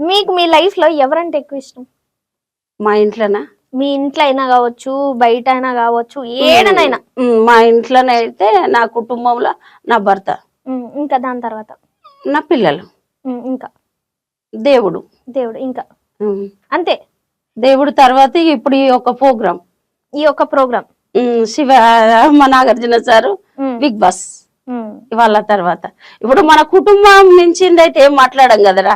మీకు మీ లైఫ్లో ఎవరంటే ఎక్కువ ఇష్టం? మా ఇంట్లోనా? మీ ఇంట్లో అయినా కావచ్చు బయట అయినా కావచ్చు ఏడనైనా మా ఇంట్లోనైతే నా కుటుంబంలో నా భర్త. ఇంకా దాని తర్వాత? నా పిల్లలు. ఇంకా. దేవుడు. దేవుడు ఇంకా. అంతే. దేవుడు తర్వాత ఇప్పుడు ఈ యొక్క ప్రోగ్రాం. ఈ ఒక్క ప్రోగ్రామ్ శివ మా నాగార్జున సారు బిగ్ బాస్. వాళ్ళ తర్వాత. ఇప్పుడు మన కుటుంబం మించింది అయితే ఏం మాట్లాడం కదరా?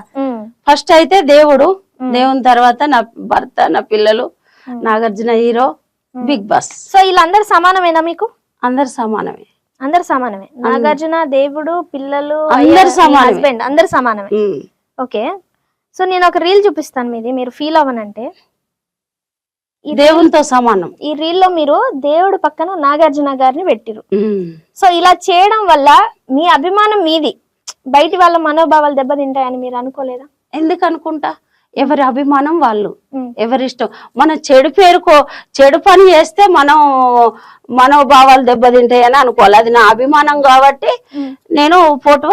ఫస్ట్ అయితే దేవుడు దేవుని తర్వాత నా భర్త నా పిల్లలు Nagarjuna hero Bigg Boss. So వీళ్ళందరూ సమానమేనా మీకు? అందరు సమానమే. అందరు సమానమే. నాగార్జున దేవుడు పిల్లలు అందరు సమానమే. హస్బెండ్ అందరు సమానమే. ఓకే. సో నేను ఒక రీల్ చూపిస్తాను మీది మీరు ఫీల్ అవ్వనంటే. దేవునితో సమానం. ఈ రీల్లో మీరు దేవుడు పక్కన నాగార్జున గారిని పెట్టిరు సో ఇలా చేయడం వల్ల మీ అభిమానం మీది. బయటి వాళ్ళ మనోభావాలు దెబ్బతింటాయని మీరు అనుకోలేదా? ఎందుకు అనుకుంటా ఎవరి అభిమానం వాళ్ళు. ఉమ్. ఎవరి ఇష్టం మన చెడు పేరుకో చెడు పని చేస్తే మనం మనోభావాలు దెబ్బతింటాయని అనుకోవాలి. అది నా అభిమానం కాబట్టి నేను ఫోటో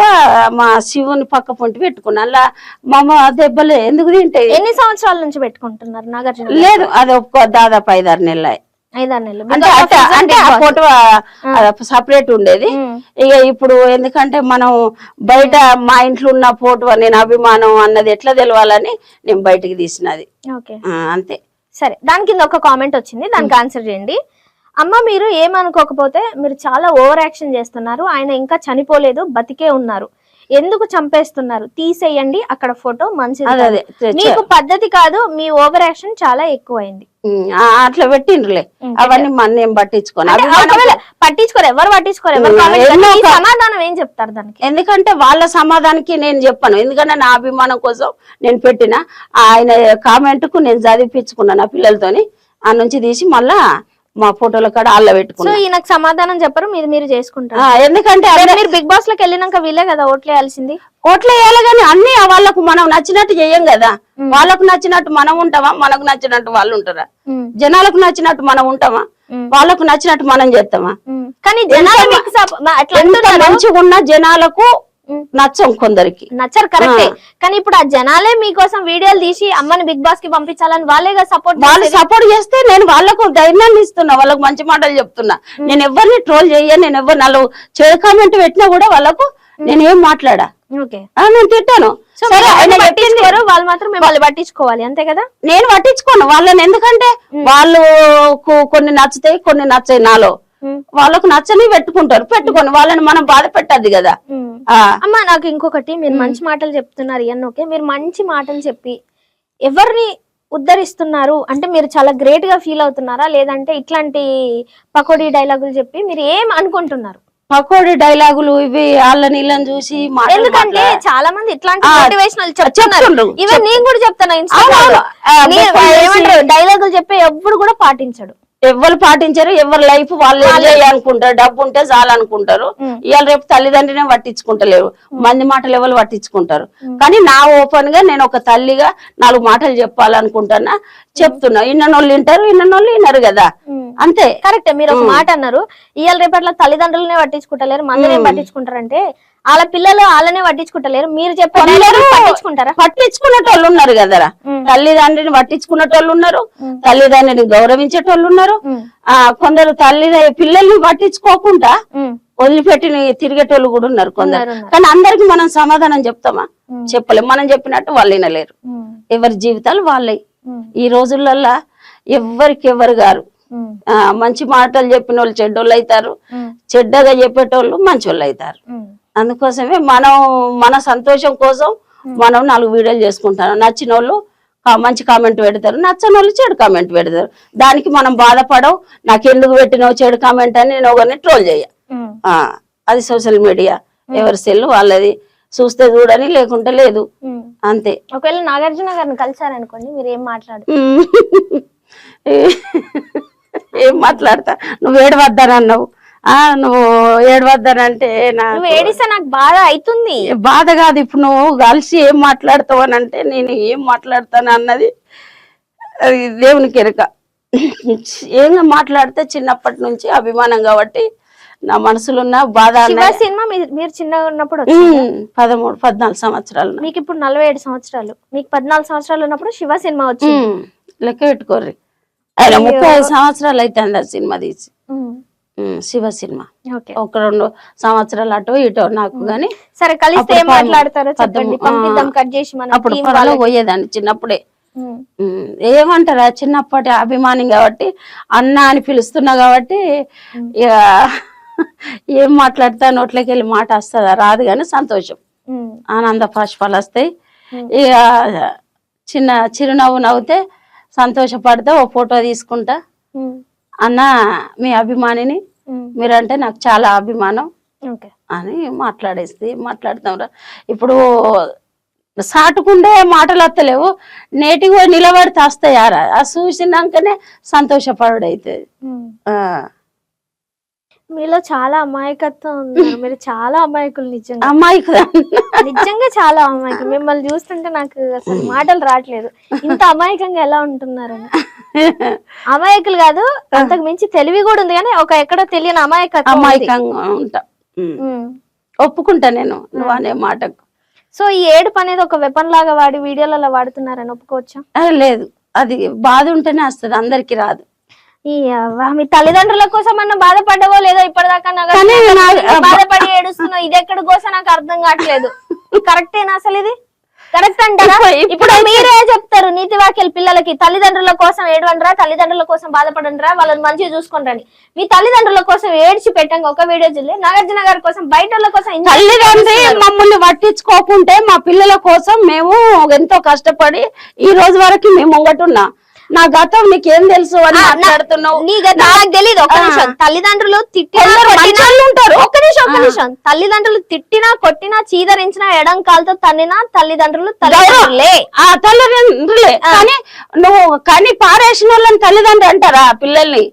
మా శివుని పక్క పొంటి పెట్టుకున్నాను. అలా మా దెబ్బలు ఎందుకు తింటాయి? ఎన్ని సంవత్సరాల నుంచి పెట్టుకుంటున్నారు నాగార్జున గారు? లేదు అది ఒక్క దాదాపు ఐదారు నెలలు. ఐదారు నెలలు. అంటే. ఫోటో సపరేట్ ఉండేది. ఉమ్. ఇక ఇప్పుడు ఎందుకంటే మనం బయట మా ఇంట్లో ఉన్న ఫోటో నేను అభిమానం అన్నది ఎట్లా తెలవాలని నేను బయటికి తీసినది. అంతే. సరే దాని కింద ఒక కామెంట్ వచ్చింది. దానికి ఆన్సర్ చేయండి. అమ్మ మీరు ఏమనుకోకపోతే మీరు చాలా ఓవర్ యాక్షన్ చేస్తున్నారు. ఆయన ఇంకా చనిపోలేదు బతికే ఉన్నారు. ఎందుకు చంపేస్తున్నారు? తీసేయండి అక్కడ ఫోటో మంచిది మీకు పద్ధతి కాదు మీ ఓవర్ యాక్షన్ చాలా ఎక్కువైంది. అట్లా పెట్టిండ్రులే. అవన్నీ మన అభిమానం- ఒకవేళ పట్టించుకోరు ఎవరు పట్టించుకోరు సమాధానం ఏం చెప్తారు దానికి? ఎందుకంటే వాళ్ళ సమాధానానికి నేను చెప్పాను. ఎందుకంటే నా అభిమానం కోసం నేను పెట్టిన ఆయన కామెంట్కు నేను చదివిపించుకున్నా నా పిల్లలతోని. ఆ నుంచి తీసి మళ్ళా మా ఫోటోల కాడ అల్ల సో పెట్టుకున్నా ఈయనకు సమాధానం చెప్పరు మీరు మీరు చేసుకుంటారు. ఎందుకంటే మీరు బిగ్ బాస్లోకి వెళ్ళినాక వీళ్ళే కదా ఓట్లేయాల్సింది ఓట్లు వేయాలి కానీ అన్ని వాళ్ళకు మనం నచ్చినట్టు చెయ్యం కదా. వాళ్ళకు నచ్చినట్టు మనం ఉంటామా? మనకు నచ్చినట్టు వాళ్ళు ఉంటారా? జనాలకు నచ్చినట్టు మనం ఉంటామా? వాళ్ళకు నచ్చినట్టు మనం చేస్తామా. కానీ జనాలు మంచిగా ఉన్న జనాలకు. నచ్చం కొందరికి. నచ్చరు కరెక్టే. కానీ ఇప్పుడు ఆ జనాలే మీకోసం వీడియోలు తీసి అమ్మని బిగ్ బాస్కి పంపించాలని వాళ్ళేగా సపోర్ట్ వాళ్ళు సపోర్ట్ చేస్తే నేను వాళ్ళకు ధైర్యాన్ని ఇస్తున్నా వాళ్ళకు మంచి మాటలు చెప్తున్నా. నేను ఎవరిని ట్రోల్ చెయ్య నేను ఎవరు నాలుగు చెడు కామెంట్ పెట్టినా కూడా వాళ్ళకు నేను ఏం మాట్లాడా? నేను తిట్టాను. వాళ్ళు మాత్రం మిమ్మల్ని పట్టించుకోవాలి అంతే కదా? నేను పట్టించుకోను వాళ్ళని ఎందుకంటే వాళ్ళకు కొన్ని నచ్చుతాయి కొన్ని నచ్చాయి నాలో. వాళ్ళకు నచ్చని పెట్టుకుంటారు. పెట్టుకొని వాళ్ళని మనం బాధ పెట్టద్దు కదా. ఆ. అమ్మ నాకు ఇంకొకటి మీరు మంచి మాటలు చెప్తున్నారు ఇవన్నీ ఓకే. మీరు మంచి మాటలు చెప్పి ఎవరిని ఉద్ధరిస్తున్నారు? అంటే మీరు చాలా గ్రేట్గా ఫీల్ అవుతున్నారా? లేదంటే ఇట్లాంటి పకోడీ డైలాగులు చెప్పి మీరు ఏం అనుకుంటున్నారు? పకోడీ డైలాగులు ఇవి వాళ్ళని వీళ్ళని చూసి ఎందుకంటే చాలా మంది ఇట్లాంటి మోటివేషనల్ చెప్తున్నారు. ఈవెన్ నేను కూడా చెప్తాను డైలాగులు చెప్పి ఎప్పుడు కూడా పాటించడు. ఎవరు పాటించారు ఎవరి లైఫ్ వాళ్ళు అనుకుంటారు డబ్బు ఉంటే చాలు అనుకుంటారు ఉమ్. ఇవాళ రేపు తల్లిదండ్రినే పట్టించుకుంటలేరు. మంది మాటలు ఎవరు పట్టించుకుంటారు? కానీ నా ఓపెన్గా నేను ఒక తల్లిగా నాలుగు మాటలు చెప్పాలనుకుంటున్నా చెప్తున్నా. ఇన్నోళ్ళు వింటారు ఇన్నోళ్ళు వినరు కదా. అంతే. కరెక్ట్ మీరు ఒక మాట అన్నారు. ఇవాళ రేపట్ల తల్లిదండ్రులనే పట్టించుకుంటలేరు మందిని పట్టించుకుంటారంటే వాళ్ళ పిల్లలు వాళ్ళనే పట్టించుకుంటలేరు మీరు చెప్పే dialogue పట్టించుకుంటారా పట్టించుకునేటోళ్ళు ఉన్నారు కదరా. తల్లిదండ్రిని పట్టించుకునేటోళ్ళు ఉన్నారు. తల్లిదండ్రిని గౌరవించేటోళ్ళు ఉన్నారు. ఆ కొందరు తల్లి పిల్లల్ని పట్టించుకోకుండా ఉమ్. వదిలిపెట్టి తిరిగేటోళ్ళు కూడా ఉన్నారు కొందరు. కానీ అందరికి మనం సమాధానం చెప్తామా ఉమ్. చెప్పలేం మనం చెప్పినట్టు వాళ్ళు వినలేరు. ఎవరి జీవితాలు వాళ్ళే. ఈ రోజులల్లా ఎవ్వరికి ఎవరు గారు మంచి మాటలు చెప్పిన వాళ్ళు చెడ్డోళ్ళు అవుతారు. చెడ్డగా చెప్పేటోళ్ళు మంచోళ్ళు అవుతారు. అందుకోసమే మనం మన సంతోషం కోసం మనం నాలుగు వీడియోలు చేసుకుంటాం నచ్చిన వాళ్ళు మంచి కామెంట్ పెడతారు. నచ్చని వాళ్ళు చెడు కామెంట్ పెడతారు. దానికి మనం బాధపడవు. నాకు ఎందుకు పెట్టినావు చెడు కామెంట్ అని నేను ఒకరిని ట్రోల్ చేయ. అది సోషల్ మీడియా. ఎవరి సెల్ వాళ్ళది. చూస్తే చూడని లేకుంటే లేదు. అంతే. ఒకవేళ నాగార్జున గారిని కలిసారనుకోండి మీరు ఏం మాట్లాడు? ఏం మాట్లాడతా? నువ్వు ఏడవద్దనన్నావు. ఆ నువ్వు ఏడవద్దనంటే నాకు నువ్వు ఏడిస్తే నాకు బాధ అవుతుంది బాధ కాదు ఇప్పుడు నువ్వు కలిసి ఏం మాట్లాడతావు అని అంటే నేను ఏం మాట్లాడతాను అన్నది అది దేవునికి ఎరక ఏం మాట్లాడితే చిన్నప్పటి నుంచి అభిమానం కాబట్టి నా మనసులో ఉన్న బాధ. సినిమా మీరు చిన్నగా ఉన్నప్పుడు పదమూడు పద్నాలుగు సంవత్సరాలు. మీకు ఇప్పుడు నలభై ఏడు సంవత్సరాలు. మీకు పద్నాలుగు సంవత్సరాలు ఉన్నప్పుడు శివ సినిమా వచ్చింది. లెక్క పెట్టుకోర్రి. ఆయన ముప్పై ఐదు సంవత్సరాలు అయితే ఆ సినిమా తీసి. శివ సినిమా. ఒక రెండు సంవత్సరాలు అటో ఇటో నాకు గాని సరే కలిస్తే ఏం పదమూ- మాట్లాడతారో చెప్పండి. పదమూ- పంపిద్దాం కట్ చేసి మన అప్పుడు. పోయేదాన్ని చిన్నప్పుడే. ఏమంటారా చిన్నప్పటి అభిమానం కాబట్టి అన్న అని పిలుస్తున్నా కాబట్టి ఇక ఏం మాట్లాడతా నోట్లోకి వెళ్ళి మాట వస్తుందా? రాదు కానీ సంతోషం. ఆనంద పాష్పాలు వస్తాయి. ఇక చిన్న చిరునవ్వు నవ్వుతే సంతోషపడతా ఓ ఫోటో తీసుకుంటా. అన్న మీ అభిమానిని మీరంటే నాకు చాలా అభిమానం ఓకే. అని మాట్లాడేస్తే మాట్లాడతాం రా. ఇప్పుడు సాటుకుండే మాటలు వస్తలేవు నేటికి పోయి నిలబడితే వస్తాయారా ఆ చూసినాకనే సంతోషపడు అవుతుంది. మీలో చాలా అమాయకత్వం ఉంది. మీరు చాలా అమాయకులు నిజంగా. అమ్మాయి కదా నిజంగా చాలా అమాయకులు. మిమ్మల్ని చూస్తుంటే నాకు అసలు మాటలు రావట్లేదు. ఇంత అమాయకంగా ఎలా ఉంటున్నారని అమాయకులు కాదు అంతకు మించి తెలివి కూడా ఉంది కానీ ఒక ఎక్కడో తెలియని అమాయకత్వం ఉంది. అమాయకంగా ఉంటా. ఒప్పుకుంటా నేను నువ్వు అనే మాటకు. సో ఈ ఏడుపు అనేది ఒక వెపన్ లాగా వాడి వీడియోలలో వాడుతున్నారని ఒప్పుకోవచ్చా? లేదు. అది బాధ ఉంటేనే వస్తుంది అందరికి రాదు. మీ తల్లిదండ్రుల కోసం అన్న బాధపడ్డవో లేదో ఇప్పటిదాకా బాధపడి ఏడుస్తున్నావు ఇది ఎక్కడ కోసం నాకు అర్థం కావట్లేదు. కరెక్టేనా అసలు ఇది? కరెక్ట్ అంటారా? ఇప్పుడు- మీరే చెప్తారు నీతి వాక్యాలు పిల్లలకి తల్లిదండ్రుల కోసం ఏడవండిరా తల్లిదండ్రుల కోసం బాధపడండిరా వాళ్ళని మంచిగా చూసుకుంటారని మీ తల్లిదండ్రుల కోసం ఏడ్చి పెట్టంగా ఒక వీడియో చూడలే. నాగార్జున గారి కోసం బయట కోసం తల్లిదండ్రి మమ్మల్ని పట్టించుకోకుంటే మా పిల్లల కోసం మేము ఎంతో కష్టపడి ఈ రోజు వరకు మేము ముంగటున్నా నా గతం నీకేం తెలుసు అని మాట్లాడుతున్నావు. నీ గత నాకు తెలియదు ఒక్క నిమిషం. తల్లిదండ్రులు తిట్టినా ఉంటారు. ఒక్క నిమిషం ఒక్క నిమిషం. తల్లిదండ్రులు తిట్టినా కొట్టినా చీదరించినా ఎడం కాలుతో తన్నినా తల్లిదండ్రులు తల్లిదండ్రులే. ఆ తల్లిదండ్రులే. కానీ నువ్వు కానీ పారేసిన వాళ్ళని తల్లిదండ్రులు అంటారా పిల్లల్ని?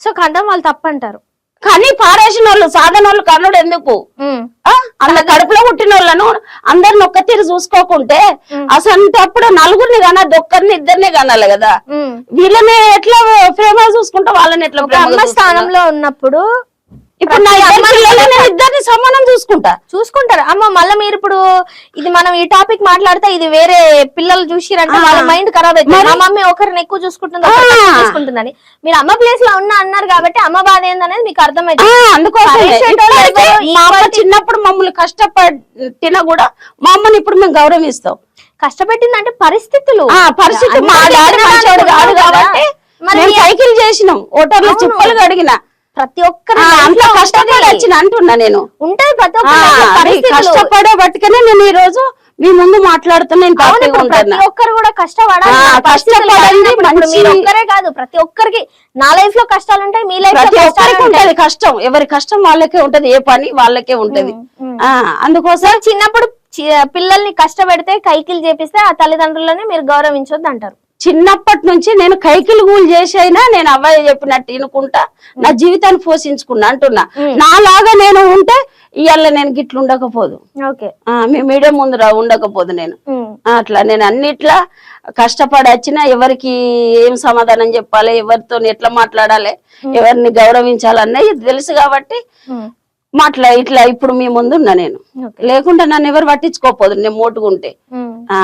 సో కండం వాళ్ళు తప్పంటారు. కానీ పారేసిన వాళ్ళు సాధన వాళ్ళు కన్నుడు ఎందుకు? అలా కడుపులో పుట్టిన వాళ్ళను అందరిని ఒక్క తీరు చూసుకోకుంటే అసలు అప్పుడు నలుగురిని కనద్దు ఒక్కరిని ఇద్దరిని కనాలి కదా. వీళ్ళని ఎట్లా ప్రేమ చూసుకుంటా వాళ్ళని ఎట్లా? స్థానంలో ఉన్నప్పుడు ఇప్పుడు నా ఇద్దరిని సమానం చూసుకుంటా. చూసుకుంటారు. అమ్మ మళ్ళీ మీరు ఇప్పుడు ఇది మనం ఈ టాపిక్ మాట్లాడితే ఇది వేరే పిల్లలు చూసిరంటే వాళ్ళ మైండ్ ఖరాబ్ అవుతుంది. మా మమ్మీ ఒకరిని ఎక్కువ చూసుకుంటుంది చూసుకుంటుందని. మీరు అమ్మ ప్లేస్లో ఉన్నా అన్నారు కాబట్టి అమ్మ బాధ ఏందనేది మీకు అర్థమైంది అమ్మ చిన్నప్పుడు మమ్మల్ని కష్టపడినా కూడా మా అమ్మని ఇప్పుడు మేము గౌరవిస్తాం. కష్టపెట్టిందంటే పరిస్థితులు. ఆ పరిస్థితి మా డాడీ కాదు. కాబట్టి మరి సైకిల్ చేసినాం. ఓటర్లు. చిప్పలు కడిగిన. ప్రతి ఒక్కరి అంత కష్టపడి. వచ్చిన అంటున్నా నేను. ఉంటది ప్రతి ఒక్కరి కష్టపడే బట్టుకనే నేను ఈ రోజు మీ ముందు మాట్లాడుతున్నా నేను అవును హ్యాపీగా ఇప్పుడు ప్రతి ఒక్కరు కూడా కష్టపడాలి కష్టపడండి, ఒక్కరే కాదు. ప్రతి ఒక్కరికి నా లైఫ్లో కష్టాలు ఉంటాయి మీ లైఫ్ ప్రతి ఒక్కరికి ఉంటాయి. ఉంటది కష్టం. ఎవరి కష్టం వాళ్ళకే ఉంటది ఏ పని వాళ్ళకే ఉంటది. అందుకోసం చిన్నప్పుడు పిల్లల్ని కష్టపెడితే కైకిలు చేపిస్తే ఆ తల్లిదండ్రులని మీరు గౌరవించొద్దు అంటారు చిన్నప్పటి నుంచి నేను కైకిలు గూలు చేసి అయినా నేను అవ్వయ్య చెప్పినట్టు వినుకుంటా నా జీవితాన్ని పోషించుకున్నా అంటున్నా. నాలాగా నేను ఉంటే ఇవాళ నేను గిట్లు ఉండకపోదు. మీ మీడియం ముందు ఉండకపోదు నేను. అట్లా నేను అన్నిట్లా కష్టపడి వచ్చినా ఎవరికి ఏం సమాధానం చెప్పాలి ఎవరితో ఎట్లా మాట్లాడాలి ఎవరిని గౌరవించాలన్నది తెలుసు కాబట్టి మాట్లా ఇట్లా ఇప్పుడు మీ ముందు ఉన్నా నేను లేకుంటే నన్ను ఎవరు పట్టించుకోపోదు నేను మోటుకుంటే ఆ